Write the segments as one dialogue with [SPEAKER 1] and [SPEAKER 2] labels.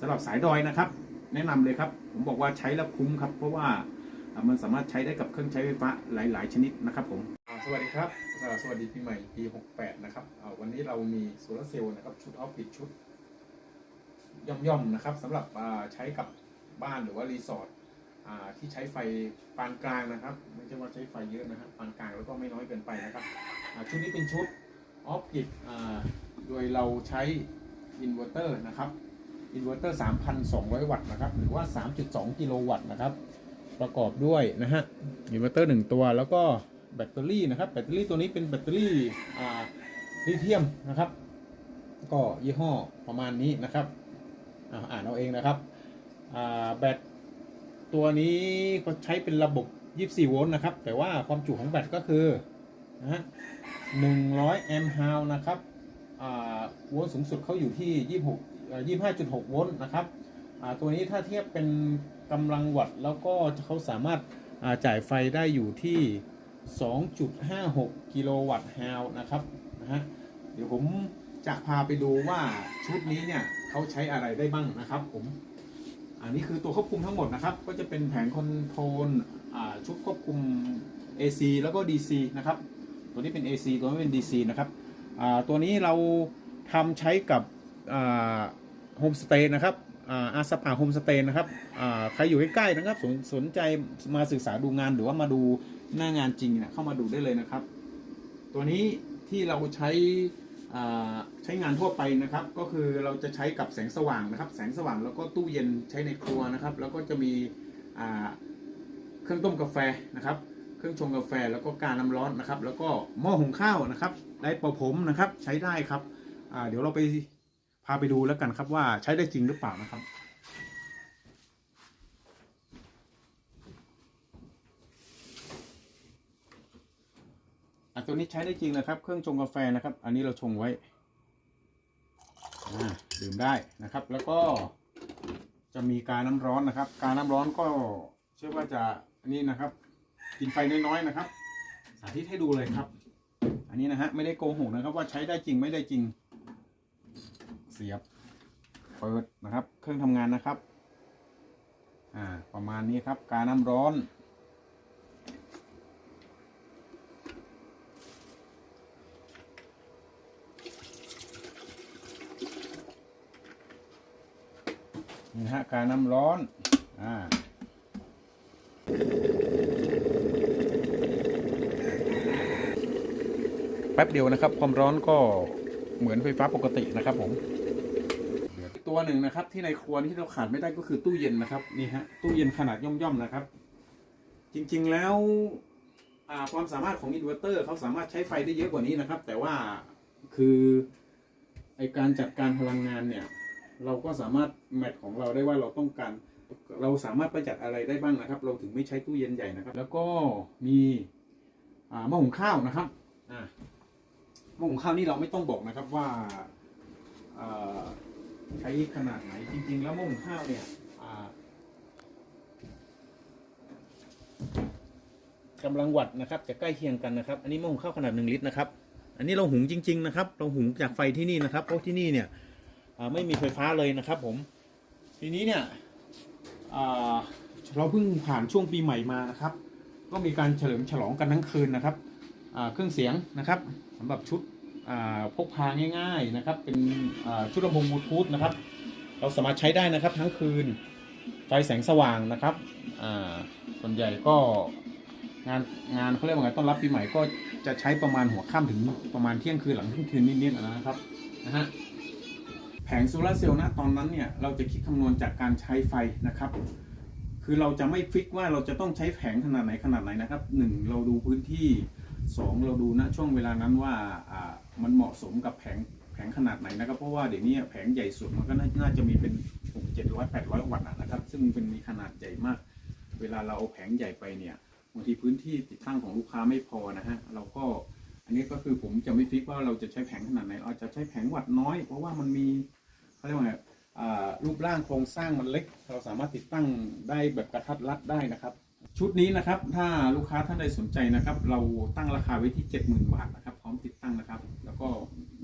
[SPEAKER 1] สำหรับสายดอยนะครับ แนะนำเลยครับ ผมบอกว่าใช้แล้วคุ้มครับ เพราะว่ามันสามารถใช้ได้กับเครื่องใช้ไฟฟ้าหลาย ๆ ชนิดนะครับผมสวัสดีครับ สวัสดีปีใหม่ปี 68 นะครับวันนี้เรามีโซลาร์เซลล์นะครับชุดออฟฟิศชุด ย่อม ๆ นะครับสำหรับใช้กับบ้านหรือว่ารีสอร์ทที่ใช้ไฟปานกลางนะครับ ไม่ใช่ว่าใช้ไฟเยอะนะครับปานกลางแล้วก็ไม่น้อยเกินไปนะครับชุดนี้เป็นชุดออฟฟิศโดยเราใช้อินเวอร์เตอร์นะครับ อินเวอร์เตอร์ 3,200 วัตต์นะครับ หรือว่า 3.2 กิโลวัตต์นะครับ ประกอบด้วยนะฮะ อินเวอร์เตอร์หนึ่งตัว แล้วก็แบตเตอรี่นะครับ แบตเตอรี่ตัวนี้เป็นแบตเตอรี่ลิเธียมนะครับ ก็ยี่ห้อประมาณนี้นะครับ อ่านเอาเองนะครับ แบตตัวนี้ก็ใช้เป็นระบบ 24 โวลต์นะครับ แต่ว่าความจุของแบตก็คือนะฮะ100 แอมป์ฮาวนะครับโวลต์สูงสุดเขาอยู่ที่ 26เอ่อ 25.6 โวลต์นะครับตัวนี้ถ้าเทียบเป็นกำลังวัตต์แล้วก็เขาสามารถจ่ายไฟได้อยู่ที่ 2.56 กิโลวัตต์ฮาวนะครับนะฮะเดี๋ยวผมจะพาไปดูว่าชุดนี้เนี่ยเขาใช้อะไรได้บ้างนะครับผมอันนี้คือตัวควบคุมทั้งหมดนะครับ ก็จะเป็นแผงคอนโทรลชุดควบคุม AC แล้วก็ DC นะครับ ตัวนี้เป็น AC ตัวนี้เป็น DC นะครับตัวนี้เราทำใช้กับ โฮมสเตย์นะครับอาอาสปาโฮมสเตย์นะครับใครอยู่ใกล้ๆนะครับสนสนใจมาศึกษาดูงานหรือว่ามาดูหน้างานจริงเนี่ยเข้ามาดูได้เลยนะครับ ตัวนี้ที่เราใช้ใช้งานทั่วไปนะครับ ก็คือเราจะใช้กับแสงสว่างนะครับ แสงสว่างแล้วก็ตู้เย็นใช้ในครัวนะครับ แล้วก็จะมีเครื่องต้มกาแฟนะครับ เครื่องชงกาแฟแล้วก็การน้ำร้อนนะครับ แล้วก็หม้อหุงข้าวนะครับ ได้ประผมนะครับใช้ได้ครับเดี๋ยวเราไป พาไปดูแล้วกันครับว่าใช้ได้จริงหรือเปล่านะครับอะตัวนี้ใช้ได้จริงนะครับ เครื่องชงกาแฟนะครับ อันนี้เราชงไว้อ่าดื่มได้นะครับ แล้วก็จะมีการน้ำร้อนนะครับ การน้ำร้อนก็เชื่อว่าจะอันนี้นะครับ กินไฟน้อยๆนะครับ สาธิตให้ดูเลยครับ อันนี้นะฮะไม่ได้โกหกนะครับ ว่าใช้ได้จริงไม่ได้จริง เสียบ เปิดนะครับ เครื่องทำงานนะครับ อ่า ประมาณนี้ครับ การน้ำร้อนนี่ฮะการน้ำร้อน อ่าแป๊บเดียวนะครับ ความร้อนก็เหมือนไฟฟ้าปกตินะครับผม ตัวหนึ่งนะครับ ที่ในครัวที่เราขาดไม่ได้ก็คือตู้เย็นนะครับนี่ฮะตู้เย็นขนาดย่อมๆนะครับ จริงๆแล้วความสามารถของอินเวอร์เตอร์เขาสามารถใช้ไฟได้เยอะกว่านี้นะครับ แต่ว่าคือไอการจัดการพลังงานเนี่ย เราก็สามารถแมทของเราได้ว่าเราต้องการเราสามารถประหยัดอะไรได้บ้างนะครับ เราถึงไม่ใช้ตู้เย็นใหญ่นะครับ แล้วก็มีหม้อหุงข้าวนะครับหม้อหุงข้าวนี่เราไม่ต้องบอกนะครับว่า ใช้ขนาดไหน จริง ๆ แล้วหม้อหุงข้าวเนี่ยอ่ากำลังวัดนะครับ จะใกล้เคียงกันนะครับ อันนี้หม้อหุงข้าวขนาดหนึ่งลิตรนะครับ อันนี้เราหุงจริง ๆ นะครับ เราหุงจากไฟที่นี่นะครับ เพราะที่นี่เนี่ยไม่มีไฟฟ้าเลยนะครับ ผม ทีนี้เนี่ยเราเพิ่งผ่านช่วงปีใหม่มานะครับ ก็มีการเฉลิมฉลองกันทั้งคืนนะครับเครื่องเสียงนะครับสำหรับชุด พกพาง่ายๆนะครับ เป็นชุดลำโพงบลูทูธนะครับ เราสามารถใช้ได้นะครับทั้งคืนไฟแสงสว่างนะครับส่วนใหญ่ก็งานงานเขาเรียกว่าไงต้อนรับปีใหม่ก็จะใช้ประมาณหัวค่ำถึงประมาณเที่ยงคืนหลังเที่ยงคืนนิดๆนะครับนะฮะแผงโซลาเซลล์นะตอนนั้นเนี่ยเราจะคิดคำนวณจากการใช้ไฟนะครับ คือเราจะไม่ฟิกว่าเราจะต้องใช้แผงขนาดไหนขนาดไหนนะครับหนึ่งเราดูพื้นที่ สองเราดูณช่วงเวลานั้นว่าอ่ามันเหมาะสมกับแผงแผงขนาดไหนนะครับ เพราะว่าเดี๋ยวนี้แผงใหญ่สุดมันก็น่านาจะมีเป็นหกเจ็ดร้อยแปดร้อยวัตต์นะครับ ซึ่งเป็นมีขนาดใหญ่มาก เวลาเราเอาแผงใหญ่ไปเนี่ยบางทีพื้นที่ติดตั้งของลูกค้าไม่พอนะฮะเราก็อันนี้ก็คือผมจะไม่ฟิกว่าเราจะใช้แผงขนาดไหนเราจะใช้แผงวัตต์น้อย เพราะว่ามันมีเขาเรียกว่าไงอ่ารูปร่างโครงสร้างมันเล็ก เราสามารถติดตั้งได้แบบกระทัดรัดได้นะครับ ชุดนี้นะครับถ้าลูกค้าท่านใดสนใจนะครับ เราตั้งราคาไว้ที่ 70,000 บาทนะครับ พร้อมติดตั้งนะครับ แล้วก็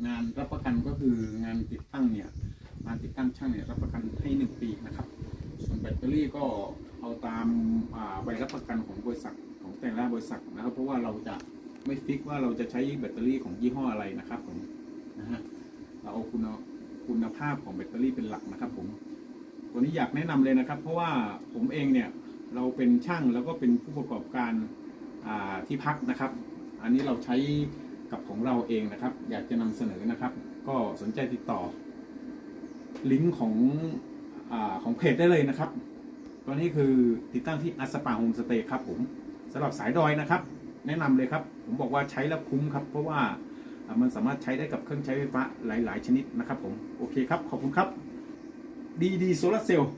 [SPEAKER 1] งานรับประกันก็คืองานติดตั้งเนี่ยงานติดตั้งช่างเนี่ยรับประกันให้ 1
[SPEAKER 2] ปีนะครับ ส่วนแบตเตอรี่ก็เอาตามาใบรับประกันของบริษัทของแต่ละบริษัทนะครับ เพราะว่าเราจะไม่ฟิกว่าเราจะใช้แบตเตอรี่ของยี่ห้ออะไรนะครับผมนะฮะเราเอาคุณคุณภาพของแบตเตอรี่เป็นหลักนะครับผมตัวนี้อยากแนะนำเลยนะครับ เพราะว่าผมเองเนี่ย เราเป็นช่างแล้วก็เป็นผู้ประกอบการาที่พักนะครับ อันนี้เราใช้กับของเราเองนะครับ อยากจะนำเสนอนะครับ ก็สนใจติดต่อ ลิงก์ของอของเพจได้เลยนะครับตัวนี้คือติดตั้งที่อัสปาโฮมสเตย์ครับผมสำหรับสายดอยนะครับ แนะนำเลยครับ ผมบอกว่าใช้แล้วคุ้มครับ เพราะว่าอ่ามันสามารถใช้ได้กับเครื่องใช้ไฟฟ้าหลาย ๆ ชนิดนะครับผม โอเคครับ ขอบคุณครับดีดีโซลาเซลล์